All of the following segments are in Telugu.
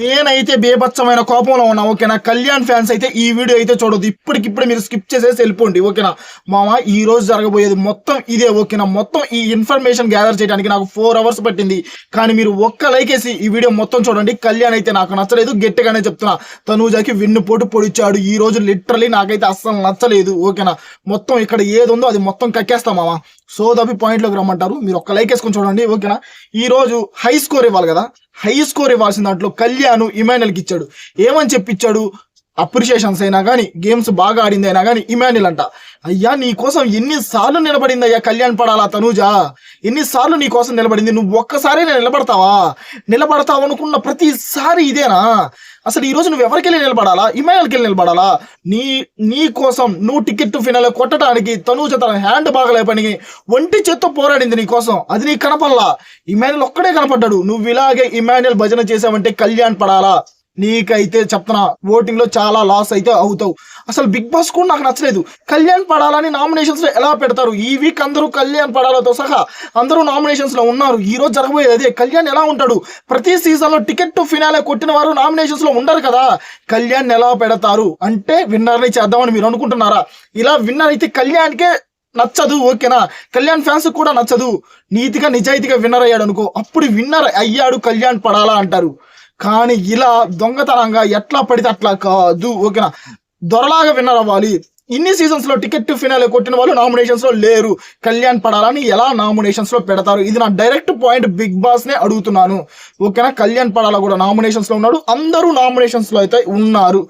నేనైతే బేబచ్చమైన కోపంలో ఉన్నా ఓకేనా? కళ్యాణ్ ఫ్యాన్స్ అయితే ఈ వీడియో అయితే చూడదు ఇప్పటికిప్పుడు మీరు స్కిప్ చేసేసి వెళ్ళిపోండి ఓకేనా? మామ ఈ రోజు జరగబోయేది మొత్తం ఇదే ఓకేనా? మొత్తం ఈ ఇన్ఫర్మేషన్ గ్యాదర్ చేయడానికి నాకు ఫోర్ అవర్స్ పట్టింది. కానీ మీరు ఒక్క లైక్ వేసి ఈ వీడియో మొత్తం చూడండి. కళ్యాణ్ అయితే నాకు నచ్చలేదు. గట్టిగానే చెప్తున్నా. తనూజాకి వెన్నుపోటు పొడిచాడు. ఈ రోజు లిటరలీ నాకైతే అస్సలు నచ్చలేదు ఓకేనా? మొత్తం ఇక్కడ ఏది ఉందో అది మొత్తం కక్కేస్తాం మామ. సో సోదపి పాయింట్లోకి రమ్మంటారు. మీరు ఒక్క లైక్ వేసుకొని చూడండి ఓకేనా? ఈ రోజు హై స్కోర్ ఇవ్వాలి కదా? హై స్కోర్ ఇవ్వాల్సిన దాంట్లో కళ్యాణ్ ఇమానుయల్కి ఇచ్చాడు. ఏమని చెప్పిచ్చాడు అప్రిషియేషన్స్ అయినా కానీ గేమ్స్ బాగా ఆడింది అయినా కానీ ఇమాన్యుల్ అంట. అయ్యా నీ కోసం ఎన్నిసార్లు నిలబడింది అయ్యా కళ్యాణ్ పడాలా తనూజా? ఎన్నిసార్లు నీ కోసం నిలబడింది? నువ్వు ఒక్కసారి నిలబడతావా? నిలబడతావు అనుకున్న ప్రతిసారి ఇదేనా? అసలు ఈ రోజు నువ్వు ఎవరికెళ్ళి నిలబడాలా? ఇమాన్యుల్కి నిలబడాలా? నీ నీ కోసం నువ్వు టికెట్ ఫినాల్ కొట్టడానికి తను చేత హ్యాండ్ బాగలేపని ఒంటి చేత్తో పోరాడింది నీ కోసం. అది నీకు కనపడలా? ఇమాన్యుల్ ఒక్కడే కనపడ్డాడు. నువ్వు ఇలాగే ఇమాన్యుల్ భజన చేసావంటే కళ్యాణ్ పడాలా? నీకైతే చెప్తున్నా ఓటింగ్లో చాలా లాస్ అయితే అవుతావు. అసలు బిగ్ బాస్ కూడా నాకు నచ్చలేదు. కళ్యాణ్ పడాలని నామినేషన్స్లో ఎలా పెడతారు? ఈ వీక్ అందరూ కళ్యాణ్ పడాలతో సహా అందరూ నామినేషన్స్లో ఉన్నారు. ఈ రోజు జరగబోయేది అదే. కళ్యాణ్ ఎలా ఉంటాడు? ప్రతి సీజన్లో టికెట్ టు ఫినాలే కొట్టిన వారు నామినేషన్స్లో ఉండరు కదా. కళ్యాణ్ ఎలా పెడతారు? అంటే విన్నర్ని చేద్దామని మీరు అనుకుంటున్నారా? ఇలా విన్నర్ అయితే కళ్యాణ్కే నచ్చదు ఓకేనా? కళ్యాణ్ ఫ్యాన్స్ కూడా నచ్చదు. నీతిగా నిజాయితీగా విన్నర్ అయ్యాడు అనుకో అప్పుడు విన్నర్ అయ్యాడు కళ్యాణ్ పడాలా అంటారు. కానీ ఇలా దొంగతనంగా ఎట్లా పడితే అట్లా కాదు ఓకేనా? దొరలాగా విన్నర్ అవ్వాలి. ఇన్ని సీజన్స్లో టికెట్ ఫినాలే కొట్టిన వాళ్ళు నామినేషన్స్లో లేరు. కళ్యాణ్ పడాలని ఎలా నామినేషన్స్లో పెడతారు? ఇది నా డైరెక్ట్ పాయింట్ బిగ్ బాస్ నే అడుగుతున్నాను. ఓకేనా? కళ్యాణ్ పడాల కూడా నామినేషన్స్లో ఉన్నాడు. అందరూ నామినేషన్స్లో అయితే ఉన్నారు.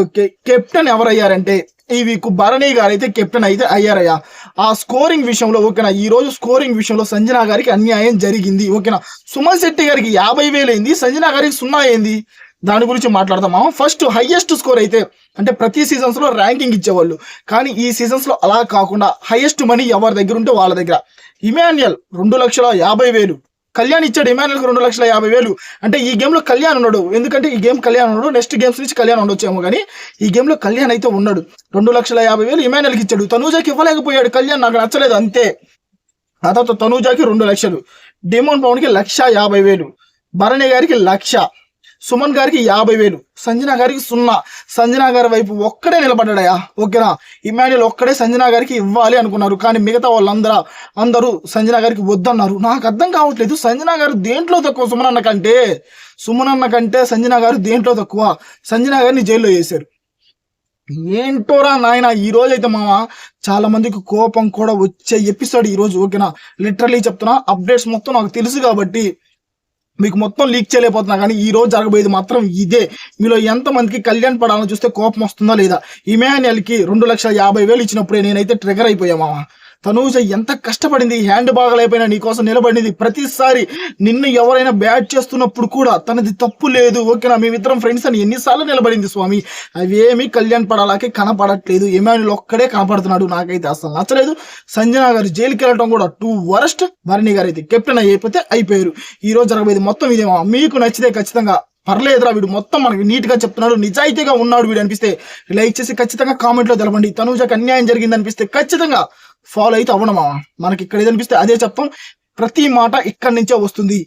ఓకే కెప్టెన్ ఎవరయ్యారంటే ఈ వీక్ భరణి గారు అయితే కెప్టెన్ అయితే అయ్యారయ్యా. ఆ స్కోరింగ్ విషయంలో ఓకేనా ఈ రోజు స్కోరింగ్ విషయంలో సంజనా గారికి అన్యాయం జరిగింది ఓకేనా? సుమన్ శెట్టి గారికి యాభై వేలు అయింది సంజనా గారికి సున్నా అయింది. దాని గురించి మాట్లాడదామా ఫస్ట్ హైయెస్ట్ స్కోర్ అయితే అంటే ప్రతి సీజన్స్లో ర్యాంకింగ్ ఇచ్చేవాళ్ళు. కానీ ఈ సీజన్స్లో అలా కాకుండా హైయెస్ట్ మనీ ఎవరి దగ్గర ఉంటే వాళ్ళ దగ్గర. ఇమాన్యుయల్ రెండు లక్షల యాభై వేలు. కళ్యాణ్ ఇచ్చాడు ఇమాన్యుల్కి రెండు లక్షల యాభై వేలు. అంటే ఈ గేమ్లో కళ్యాణ్ ఉన్నాడు. ఎందుకంటే ఈ గేమ్ కళ్యాణ్ ఉన్నాడు. నెక్స్ట్ గేమ్స్ నుంచి కళ్యాణ్ ఉండొచ్చేమో కానీ ఈ గేమ్లో కళ్యాణ్ అయితే ఉన్నాడు. రెండు లక్షల యాభై వేలు ఇమాన్యుల్కి ఇచ్చాడు. తనూజాకి ఇవ్వలేకపోయాడు కళ్యాణ్. నాకు నచ్చలేదు అంతే. ఆ తర్వాత తనూజాకి రెండు లక్షలు. డిమోన్ పవన్కి లక్ష యాభై వేలు. భరణి గారికి లక్ష. సుమన్ గారికి యాభై వేలు సంజన గారికి సున్నా. సంజన గారి వైపు ఒక్కడే నిలబడ్డాయా ఓకేనా? ఇమాన్యుల్ ఒక్కడే సంజన గారికి ఇవ్వాలి అనుకున్నారు. కానీ మిగతా వాళ్ళందరూ అందరూ సంజన గారికి వద్దన్నారు. నాకు అర్థం కావట్లేదు. సంజన గారు దేంట్లో తక్కువ సుమన్ అన్న కంటే? సుమన్ అన్న కంటే సంజన గారు దేంట్లో తక్కువ? సంజన గారిని జైల్లో వేశారు. ఏంటోరా నాయన ఈ రోజు అయితే మామ చాలా మందికి కోపం కూడా వచ్చే ఎపిసోడ్ ఈ రోజు ఓకేనా? లిటరలీ చెప్తున్నా అప్డేట్స్ మొత్తం నాకు తెలుసు కాబట్టి మీకు మొత్తం లీక్ చేయలేకపోతున్నా కానీ ఈ రోజు జరగబోయేది మాత్రం ఇదే. మీలో ఎంతమందికి కళ్యాణ్ పడాలని చూస్తే కోపం వస్తుందా లేదా? ఇమాన్యుయల్కి రెండు లక్షల యాభై వేలు ఇచ్చినప్పుడే నేనైతే ట్రిగర్ అయిపోయామా తనూజ ఎంత కష్టపడింది హ్యాండ్ బాగలేకపోయినా నీకోసం నిలబడింది. ప్రతిసారి నిన్ను ఎవరైనా బ్యాట్ చేస్తున్నప్పుడు కూడా తనది తప్పు లేదు. ఓకేనా మేమిద్దరం ఫ్రెండ్స్ అని ఎన్నిసార్లు నిలబడింది స్వామి? అవేమి కళ్యాణ్ పడాలకి కనపడట్లేదు. ఇమాన్యుల్ ఒక్కడే కనపడుతున్నాడు నాకైతే అసలు నచ్చలేదు. సంజన గారు జైలుకి వెళ్ళడం కూడా టూ వరస్ట్. భరణి గారు అయితే కెప్టెన్ అయిపోతే అయిపోయారు. ఈ రోజు జరగబోయేది మొత్తం ఇదేమో. మీకు నచ్చితే ఖచ్చితంగా పర్లేదురా వీడు. మొత్తం మనకి నీట్గా చెప్తున్నాడు. నిజాయితీగా ఉన్నాడు వీడు అనిపిస్తే. లైక్ చేసి ఖచ్చితంగా కామెంట్లో తెలపండి. తనుజకు అన్యాయం జరిగింది అనిపిస్తే ఖచ్చితంగా ఫాలో అయితే అవ్వడం మనకి ఇక్కడ ఏదనిపిస్తే అదే చెప్తాం. ప్రతి మాట ఇక్కడి నుంచే వస్తుంది.